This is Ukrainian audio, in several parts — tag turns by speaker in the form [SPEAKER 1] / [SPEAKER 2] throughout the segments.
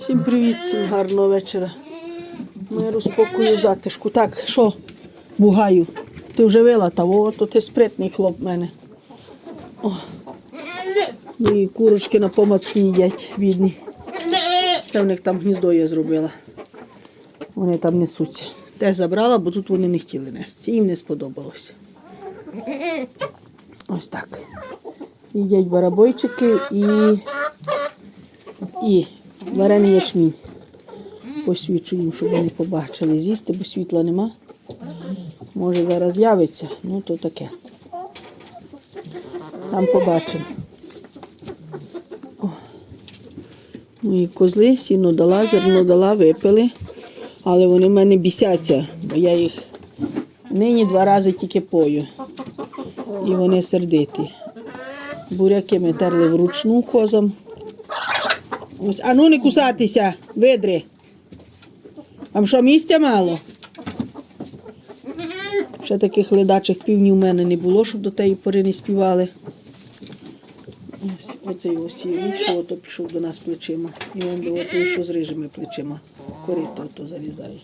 [SPEAKER 1] Всім привіт, всім гарного вечора. Миру, спокою, затишку. Так, що, бугаю? Ти вже вилатав, о, то ти спритний хлоп в мене. О. Ну і курочки на помацки їдять, бідні. Це в них там гніздо я зробила. Вони там несуться. Теж забрала, бо тут вони не хотіли нести. Їм не сподобалося. Ось так. Їдять барабойчики і, і варений ячмінь. Посвічу їм, щоб вони побачили. З'їсти, бо світла нема. Може зараз з'явиться, ну то таке. Там побачимо. Ну козли, сіно дала, зерно дала, випили. Але вони в мене бісяться, бо я їх нині два рази тільки пою. І вони сердиті. Буряки ми терли вручну козам. Ось, а ну не кусатися, видри. Вам що місця мало? Ще таких ледачих півнів у мене не було, щоб до тієї пори не співали. Ось оцей ось він що то пішов до нас плечима. І він до той, що з рижими плечима. Корито то залізає.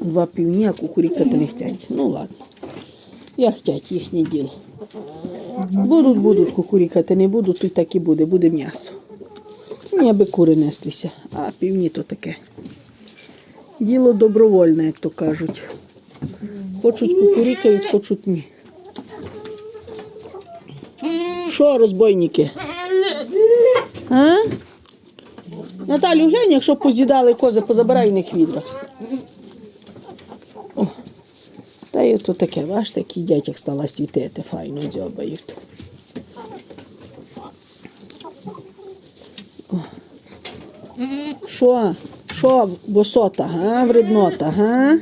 [SPEAKER 1] Два півні, а кукурікати не хотять. Ну ладно. Я хотять їхнє діло. Будуть, будуть кукурікати, не будуть, то й так і буде, буде м'ясо. Ні, аби кури неслися, а півні то таке. Діло добровольне, як то кажуть. Хочуть кукурікають, хочуть ні. Що, розбойники? А? Наталю, глянь, якщо поз'їдали кози, позабирай в них відра. Та то таке, бачите, як їдять, як стала світити, файно дзьобають. Що? Що, босота, га? Вреднота, га?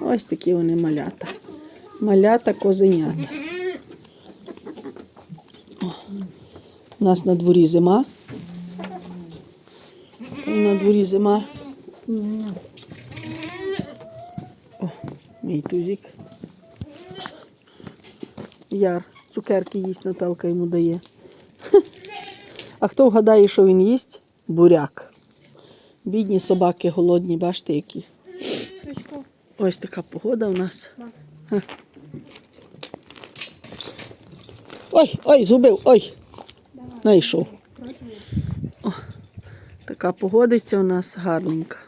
[SPEAKER 1] Ось такі вони малята. Малята козенята. О. У нас на дворі зима. На дворі зима. Мій тузик. Яр. Цукерки їсть Наталка йому дає. А хто вгадає, що він їсть? Буряк. Бідні собаки голодні, бачите, які. Ось така погода у нас. Ой, ой, згубив, ой. Найшов. О, така погодиця у нас гарненька.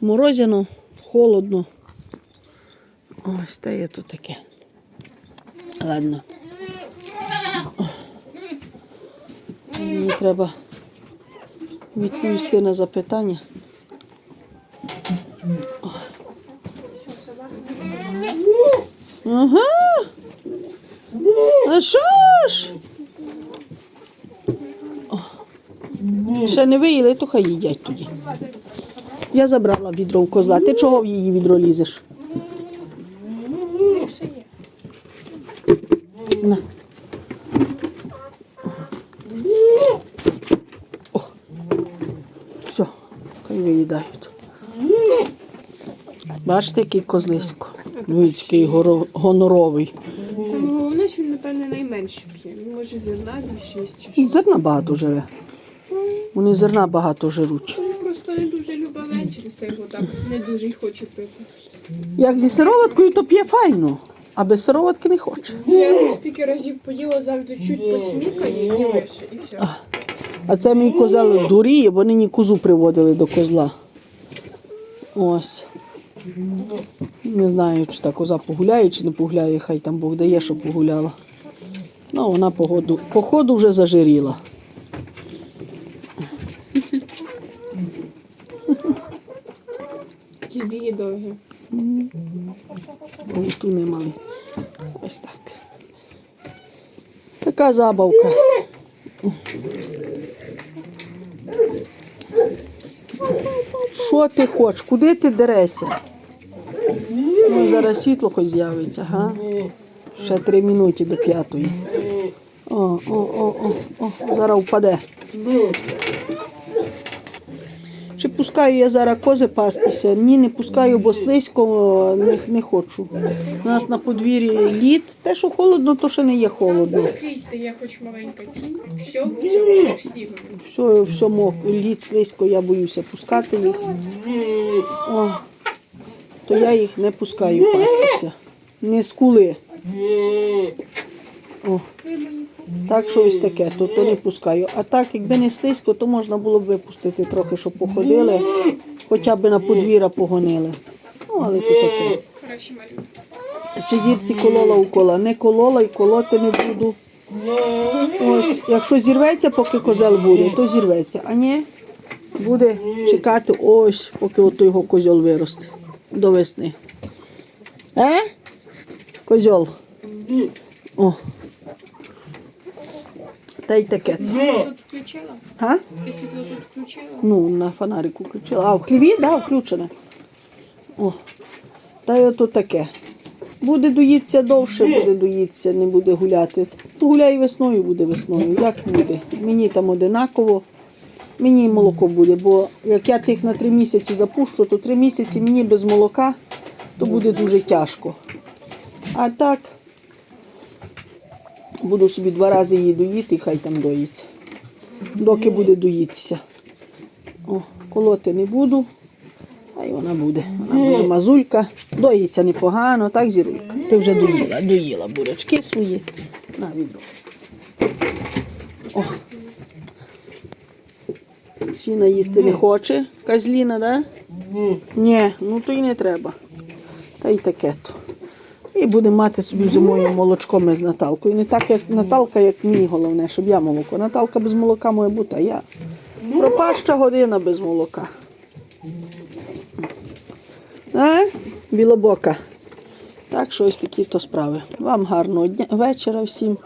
[SPEAKER 1] Морозяно, холодно. Ось та є тут таке. Ладно. Мені треба відповісти на запитання. Ага. А що ж? Ще не виїли, то хай їдять тоді. Я забрала відро у козла. Ти чого в її відро лізеш? На. О. Все, хай виїдають. Бачите, який козлисько. Горо- гоноровий.
[SPEAKER 2] Це головне, що він, напевне, найменше п'є. Він може зерна їсть чи що.
[SPEAKER 1] Зерна багато живе. Вони зерна багато жируть.
[SPEAKER 2] Він просто не дуже любить ввечері, з того так не дуже й хоче пити.
[SPEAKER 1] Як зі сироваткою, то п'є файно, а без сироватки не хоче.
[SPEAKER 2] Я його стільки разів поїла, завжди чуть посмікає і лише, і все.
[SPEAKER 1] А це мій козел дуріє, бо нині козу приводили до козла. Ось. Не знаю, чи та коза погуляє, чи не погуляє, хай там Бог дає, щоб погуляла. Ну, вона погоду, походу вже зажиріла.
[SPEAKER 2] Ті довгі.
[SPEAKER 1] Ту не мали. Ось так. Така забавка. Що ти хочеш? Куди ти дерешся? Ну, зараз світло хоч з'явиться, га? Ще три минути до п'ятої. О, о, о, о, о, зараз впаде. Чи пускаю я зараз кози пастися? Ні, не пускаю, бо слизько не, не хочу. У нас на подвір'ї лід. Те, що холодно, то ще не є холодно.
[SPEAKER 2] Скрізь, я хоч маленька тінь, все в цьому в снігу.
[SPEAKER 1] Все, все мок, лід, слизько, я боюся пускати їх. О, то я їх не пускаю пастися. Не скули. О. Так що ось таке, то, то не пускаю. А так, якби не слизько, то можна було б випустити трохи, щоб походили, хоча б на подвір'я погонили. Ну, але то таке. Ще зірці колола укола. Не колола і колоти не буду. Ось, якщо зірветься, поки козел буде, то зірветься. А ні, буде чекати ось, поки от його козьол виросте до весни. Е? Козьол. О. Та й таке.
[SPEAKER 2] Тут включила? Ти світло тут включила?
[SPEAKER 1] Ну, на фонарику включила. А, в хліві, так, да, включене. О. Та й ото таке. Буде доїтися довше, буде доїтися, не буде гуляти. То гуляє весною, буде весною. Як буде? Мені там одинаково. Мені і молоко буде, бо як я тих на три місяці запущу, то три місяці мені без молока, то буде дуже тяжко. А так буду собі два рази її доїти, і хай там доїться. Доки буде доїтися. О, колоти не буду, а й вона буде. Вона буде мазулька, доїться непогано, так, зірулька. Ти вже доїла, доїла бурячки свої. На відро. О. Сіна їсти не хоче. Казліна, да? Ні, ну то й не треба. Та й таке то. І будемо мати собі зимою молочко ми з Наталкою. Не так, як Наталка, як мені головне, щоб я молоко. Наталка без молока має бути, а я. Пропаща година без молока. А? Білобока. Так, що ось такі то справи. Вам гарного дня, вечора всім.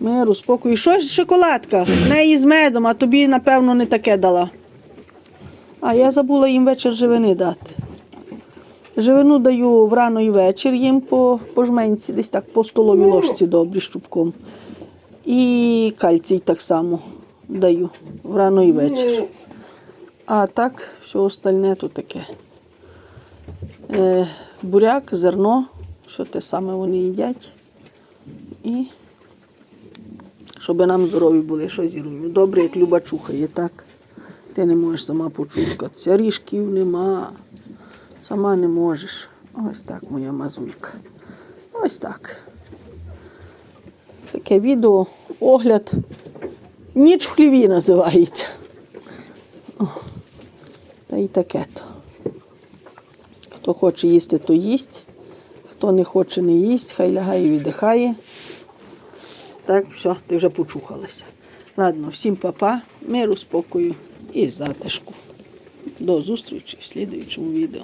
[SPEAKER 1] Миру, спокою. Що ж шоколадка? В неї з медом, а тобі, напевно, не таке дала. А я забула їм вечір живини дати. Живину даю врано і вечір їм по, по жменці, десь так по столовій ложці добрі з чубком. І кальцій так само даю врано і вечір. А так, все остальне то таке. Е, буряк, зерно, що те саме вони їдять. І щоб нам здорові були, що зірую. Добре, як Люба чухає, так? Ти не можеш сама почухатися. Ріжків нема. Сама не можеш. Ось так моя мазулька. Ось так. Таке відео, огляд. Ніч в хліві називається. О, та й таке то. Хто хоче їсти, то їсть. Хто не хоче, не їсть, хай лягає і віддихає. Так, все, ти вже почухалася. Ладно, всім папа, миру, спокою і затишку. До зустрічі в слідуючому відео.